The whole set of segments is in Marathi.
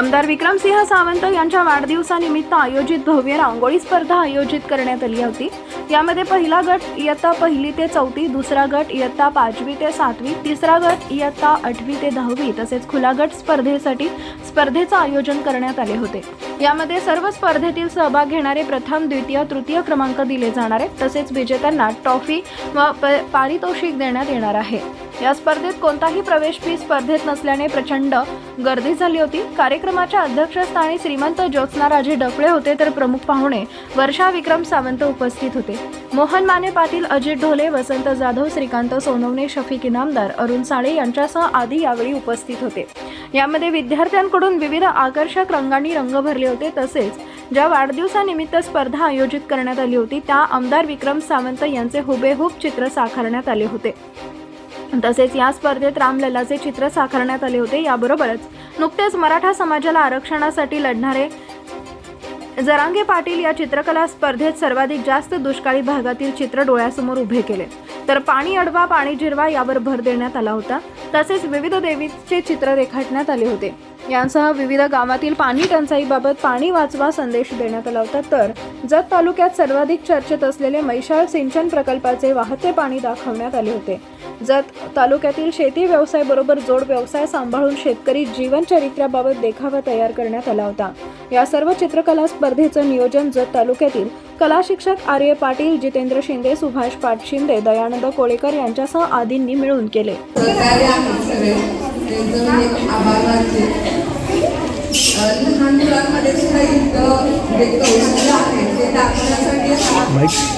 आमदार विक्रमसिंह सावंत यांच्या वाढदिवसानिमित्त आयोजित भव्य रांगोळी स्पर्धा आयोजित करण्यात आली होती. यामध्ये पहिला गट इयत्ता पहिली ते चौथी दुसरा गट इयत्ता पाचवी ते सातवी तिसरा गट इयत्ता आठवी ते दहावी तसेच खुला गट स्पर्धेसाठी स्पर्धेचं आयोजन करण्यात आले होते. यामध्ये सर्व स्पर्धेतील सहभाग घेणारे प्रथम द्वितीय तृतीय क्रमांक दिले जाणार आहेत. तसेच विजेत्यांना ट्रॉफी व प- पारितोषिक देण्यात येणार आहे. या स्पर्धेत कोणताही प्रवेश फी स्पर्धेत नसल्याने प्रचंड गर्दी झाली होती. कार्यक्रमाच्या अध्यक्षस्थानी श्रीमंत ज्योत्स्नाराजे डफळे होते तर प्रमुख पाहुणे वर्षा विक्रम सावंत उपस्थित होते. मोहन माने पाटील अजित ढोले वसंत जाधव श्रीकांत सोनवणे शफिक इनामदार अरुण साळे यांच्यासह आदी यावेळी उपस्थित होते. यामध्ये विद्यार्थ्यांकडून विविध आकर्षक रंगांनी रंग भरले होते. तसेच ज्या वाढदिवसानिमित्त स्पर्धा आयोजित करण्यात आली होती त्या आमदार विक्रम सावंत यांचे हुबेहूब चित्र साकारण्यात आले होते. तसेच या स्पर्धेत रामललाचे चित्र साकारण्यात आले होते. याबरोबरच नुकतेच मराठा समाजाला आरक्षणासाठी लढणारे जरांगे पाटील या चित्रकला स्पर्धेत सर्वाधिक जास्त दुष्काळी भागातील चित्र डोळ्यासमोर उभे केले. तर पाणी अडवा पाणी जिरवा यावर भर देण्यात आला होता. तसेच विविध देवीचे चित्र रेखाटण्यात आले होते. यांसह विविध गावातील पाणी टंचाईबाबत पाणी वाचवा संदेश देण्यात आला होता. तर जत तालुक्यात सर्वाधिक चर्चेत असलेले मैशाळ सिंचन प्रकल्पाचे वाहते पाणी दाखवण्यात आले होते. जत तालुक्यातील शेती व्यवसाय बरोबर जोड व्यवसाय सांभाळून शेतकरी जीवनचरित्राबाबत देखावा तयार करण्यात आला होता. या सर्व चित्रकला स्पर्धेचं नियोजन जत तालुक्यातील कला शिक्षक आर्य पाटील जितेंद्र शिंदे सुभाष पाट शिंदे दयानंद कोळेकर यांच्यासह आदींनी मिळून केले. सहकार्य आहेत सगळे. त्यांचं मी आभार मानते. अ, लहान मुलांमध्ये सुद्धा इतकं जे कौशल्य आहे ते दाखवण्यासाठी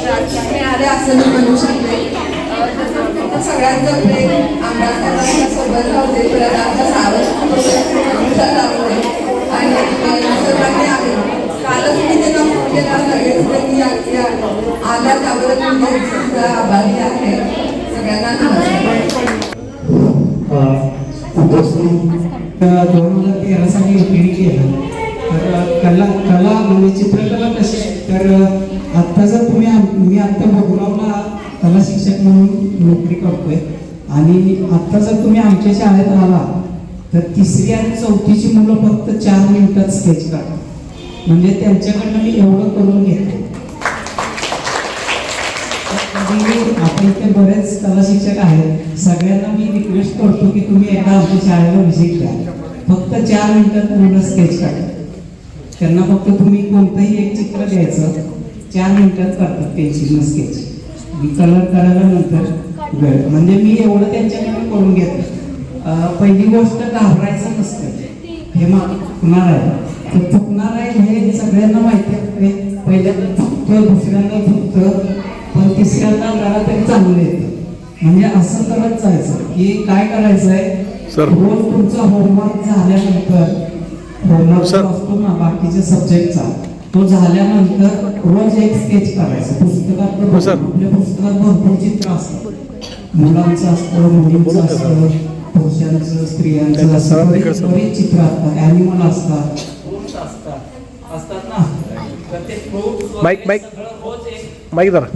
राजकीय मिळाले असं मी म्हणू शकते. अ, तसंच तिथं सगळ्यात जपले आमदार सोबत राहते आणि अ, सर्वांनी आले कालच मी त्यांना फोन केला आल्या त्याबद्दल मी सुद्धा आभारी आहे. सगळ्यांना नमस्कार दोन हजार तेरा साली ओपीडी केलं तर कला कला म्हणजे चित्रकला कशी आहे तर आत्ता जर तुम्ही मी आत्ता भगुरावला कला शिक्षक म्हणून नोकरी करतोय आणि आत्ता जर तुम्ही आमच्या शाळेत आला. तर तिसरी आणि चौथीची मुलं फक्त चार मिनिटात स्केच काढतात. म्हणजे त्यांच्याकडनं मी एवढं करून घेते कधी आपल्या इथे बरेच कला शिक्षक आहेत. सगळ्यांना मी रिक्वेस्ट करतो की तुम्ही एकदा आमच्या शाळेला व्हिजिट द्या फक्त चार मिनिटात पूर्ण स्केच काढा. त्यांना फक्त तुम्ही कोणतंही एक चित्र द्यायचं चार मिनिटात करतात पेन्सिलनं स्केच कलर करायला नंतर वेळ. म्हणजे मी एवढं त्यांच्याकडे करून घेतो पहिली गोष्ट घाबरायचं नसतं. हे मग चुकणार आहे? तर चुकणार आहे हे सगळ्यांना माहिती आहे. पहिल्यांदा चुकतं दुसऱ्यांदा चुकतं पण तिसऱ्यांदा जरा तरी चांगलं येतं. म्हणजे असं करत जायचं की काय करायचं आहे रोज तुमचा होमवर्क झाल्यानंतर होमवर्क असतो ना बाकीच्या सब्जेक्टचा तो झाल्यानंतर रोज एक स्केच करायचं. पुस्तकात तर आपल्या पुस्तकात भरपूर चित्र असतात मुलांचं असतं मुलींचं असतं पुरुषांचं स्त्रियांचं असतं. चित्र असतात. ॲनिमल असतात. असतात ना. तर ते fruits माईक माईक. सगळं रोज एक माईक जरा.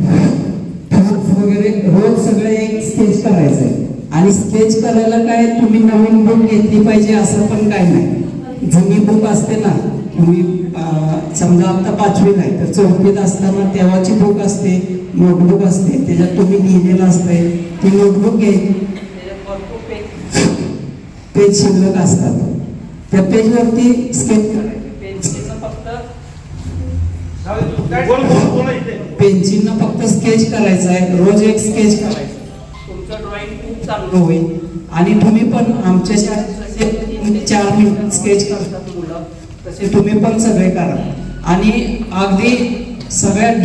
वगैरे रोज सगळं एक स्केच करायचंय. आणि स्केच करायला काय तुम्ही नवीन बुक घेतली पाहिजे असं पण काय नाही. जुनी बुक असते ना तुम्ही अं, समजा आता पाचवीला आहे तर चौथीत असताना तेव्हाची बुक असते नोटबुक असते त्याच्यात तुम्ही लिहिलेलं असतंय. ती नोटबुक घ्यायची पेज शिल्लक असतात. त्या पेजवरती स्केच फक्त पेन्सिलनं फक्त स्केच करायचं आहे. रोज एक स्केच करायचं. तुमचं ड्रॉइंग खूप चांगलं होईल. आणि तुम्ही पण आमच्या शाळेत चार मिनिट स्केच करतात मुलं. तसे तुम्ही पण सगळे करा. आणि अगदी सगळ्यात ढ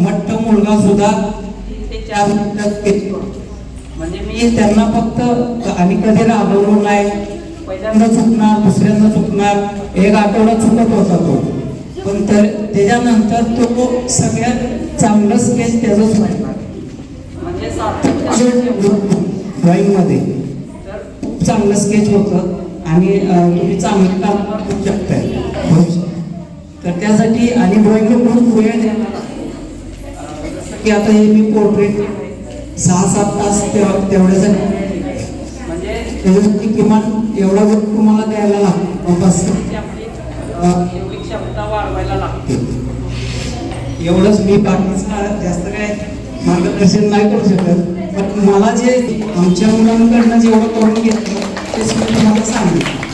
मट्ट मुलगा सुद्धा तीन ते चार मिनिटात स्केच करतो म्हणजे मी त्यांना फक्त आणि कधी राबवलो नाही. पहिल्यांदा चुकणार दुसऱ्यांदा चुकणार. एक आठवडा चुकत होता तो. पण तर त्याच्यानंतर तो सगळ्यात चांगलं स्केच त्याचंच ड्रॉइंगमध्ये. खूप चांगलं स्केच होतं आणि तुम्ही चांगलं काम करू शकताय. तर त्यासाठी आणि ड्रॉइंग खूप वेळ द्यायला की आता हे मी पोर्ट्रेट सहा सात तास तेव- तेवढ्यासाठी म्हणजे त्याच्यासाठी किमान एवढा वेळ तुम्हाला द्यायला लागतो एवढी क्षमता वाढवायला लागते. एवढंच मी बाकीचा जास्त काय मार्गदर्शन नाही करू शकत पण मला जे आमच्या मुलांकडनं जेवढं करून घेतलं तेच मी तुम्हाला सांगितलं